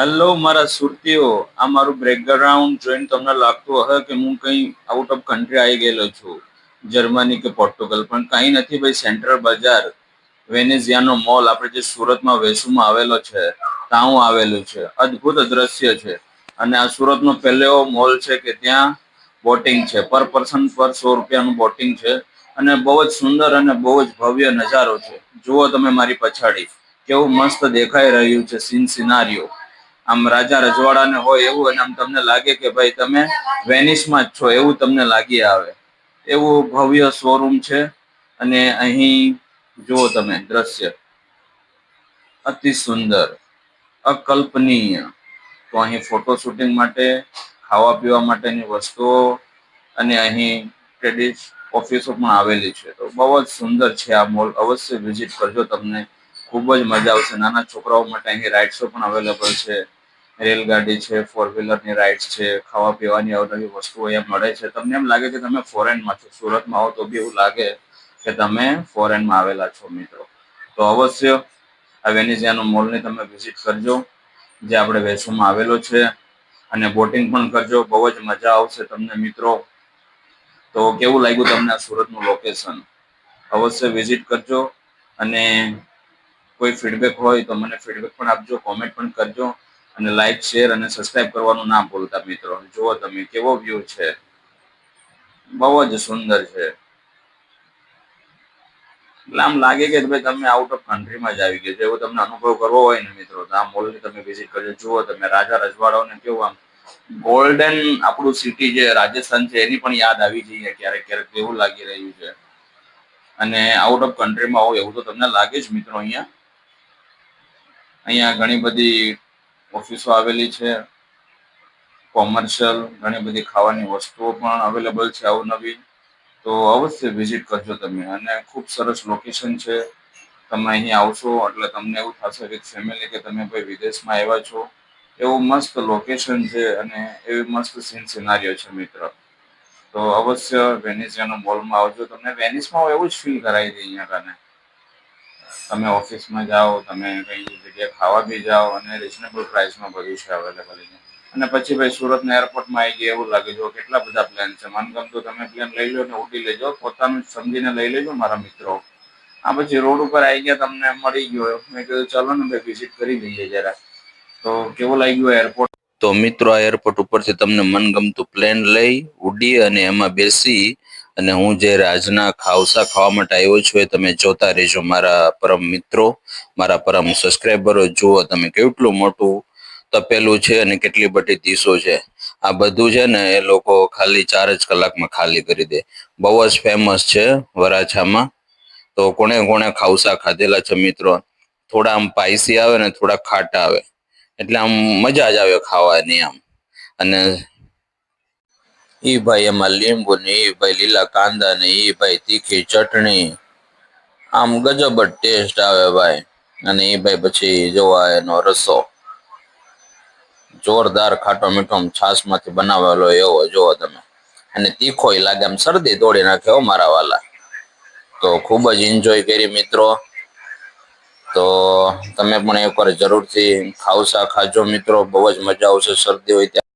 Hello મારા સુરતીઓ. આ મારું બ્રેકગ્રાઉન્ડ જોઈને તમને લાગતું હશે કે હું કંઈ આઉટ ઓફ કન્ટ્રી આવી ગયેલો છું. જર્મની કે પોર્ટુગલ. પણ કંઈ નથી ભાઈ, સેન્ટ્રલ બજાર. વેનેઝિયાનો મોલ, આપણે જે સુરતમાં વેસુમાં આવેલો છે ત્યાં હું આવેલું છે. અદ્ભુત દ્રશ્ય છે. અને આ સુરતનો પહેલો એવો મોલ છે કે ત્યાં બોટિંગ છે. પર પર્સન પર સો રૂપિયાનું બોટિંગ છે. અને બહુ જ સુંદર અને બહુ જ ભવ્ય નજારો છે. જુઓ તમે મારી પછાડી. કેવું મસ્ત દેખાઈ રહ્યું છે, સીન સિનારીઓ. આમ રાજા રજવાડાને હોય એવું અને આમ તમને લાગે કે ભાઈ તમે વેનિસમાં જ છો, એવું તમને લાગી આવે. એવું ભવ્ય શોરૂમ છે અને અહીં જુઓ તમે દ્રશ્ય. અતિ સુંદર, અકલ્પનીય. તો અહીં ફોટો શૂટિંગ માટે, ખાવા પીવા માટેની વસ્તુઓ અને અહીં ટ્રેડિશ ઓફિસો પણ આવેલી છે. તો બહુ જ સુંદર છે આ મોલ અવશ્ય વિઝિટ કરજો તમને. ખૂબ જ મજા આવશે. નાના છોકરાઓ માટે અહીં રાઇડ્સો પણ અવેલેબલ છે. રેલગાડી છે ફોર વ્હીલરની રાઇડ્સ છે ખાવા પીવાની અવનવી વસ્તુઓ અહીંયા મળે છે. તમને એમ લાગે કે તમે ફોરેનમાં છો, સુરતમાં આવો તો બી એવું લાગે કે તમે ફોરેનમાં આવેલા છો મિત્રો. તો અવશ્ય આ વેનેઝિયાનો મોલને તમે વિઝિટ કરજો, જે આપણે વેસુમાં આવેલો છે. અને બોટિંગ પણ કરજો, બહુ જ મજા આવશે તમને મિત્રો. તો કેવું લાગ્યું તમને આ સુરતનું લોકેશન અવશ્ય વિઝિટ કરજો અને કોઈ ફીડબેક હોય તો મને ફીડબેક પણ આપજો કોમેન્ટ પણ કરજો. અને લાઈક શેર અને સબસ્ક્રાઇબ કરવાનું ના ભૂલતા મિત્રો. જુઓ તમે કેવો વ્યૂ છે. બહુ જ સુંદર છે. એટલે આમ લાગે કે ભાઈ તમે આઉટ ઓફ કન્ટ્રીમાં જ આવી ગયો છો. એવો તમને અનુભવ કરવો હોય ને મિત્રો, તો આ મોલની તમે વિઝિટ કરજો. જુઓ તમે રાજા રજવાડાઓને કેવું આમ ગોલ્ડન આપણું સિટી જે રાજસ્થાન છે, એની પણ યાદ આવી જઈએ ક્યારેક ક્યારેક એવું લાગી રહ્યું છે. અને આઉટ ઓફ કન્ટ્રીમાં હોય એવું તો તમને લાગે જ મિત્રો અહીંયા. અહીંયા ઘણી બધી ઓફિસો આવેલી છે. કોમર્શિયલ ઘણી બધી ખાવાની વસ્તુઓ પણ અવેલેબલ છે અવનવી તો અવશ્ય વિઝિટ કરજો તમે. અને ખૂબ સરસ લોકેશન છે. તમે અહીં આવશો એટલે તમને એવું થશે કે ફેમિલી કે તમે ભાઈ વિદેશમાં આવ્યા છો. એવું મસ્ત લોકેશન છે અને એવી મસ્ત સીન સિનારીઓ છે મિત્ર. તો અવશ્ય વેનિઝિયાનો મોલમાં આવજો. તમને વેનિસમાં એવું જ ફીલ કરાવી દે અહીંયા કને તમે ઓફિસમાં જાઓ, તમે કઈ જગ્યાએ ખાવા બી જાઓ અને રિઝનેબલ પ્રાઇસમાં બધું છે અવેલેબલ અને પછી ભાઈ સુરતના એરપોર્ટમાં આવી ગયા એવું લાગે જો કેટલા બધા પ્લાન છે? મનગમતું તમે પ્લેન લઈ લો ને ઉડી લેજો, પોતાનું સમજીને લઈ લેજો મારા મિત્રો. આ પછી રોડ ઉપર આવી ગયા, તમને મળી ગયો. મેં કીધું, ચલો ને ભાઈ વિઝિટ કરી લઈએ જરા તો કેવું લાગ્યું એરપોર્ટ તો મિત્રો, આ એરપોર્ટ ઉપરથી તમને મનગમતું પ્લેન લઈ, ઉડી અને એમાં બેસી અને હું જે રાજના ખાવસા ખાવા માટે આવ્યો છું એ તમે જોતા રહેજો, મારા પરમ મિત્રો, મારા પરમ સબસ્ક્રાઈબરો જુઓ તમે કેટલું મોટું તપેલું છે અને કેટલી બધી ડીશો છે. આ બધું છે ને એ લોકો ખાલી ચાર જ કલાકમાં ખાલી કરી દે. બહુ જ ફેમસ છે વરાછામાં. તો કોણે કોણે ખાવસા ખાધેલા છે મિત્રો? થોડા આમ પાયસી આવે ને થોડા ખાટા આવે. એટલે આમ મજા જ આવે ખાવાની આમ. અને ઈ ભાઈ એમાં લીંબુ ને ઈ ભાઈ લીલા કાંદા ને એ ભાઈ તીખી ચટણી. આમ ગજબ જ ટેસ્ટ આવે ભાઈ. અને એ ભાઈ પછી જોવા એનો રસો. જોરદાર ખાટો મીઠો છાસમાંથી બનાવેલો એવો જોવો તમે. અને તીખો લાગે આમ શરદી તોડી નાખે હો મારા વાલા. તો ખૂબ જ એન્જોય કરી મિત્રો. તો તમે પણ એકવાર જરૂરથી ખાવસા ખાજો મિત્રો. બહુ જ મજા આવશે શરદી હોય ત્યાં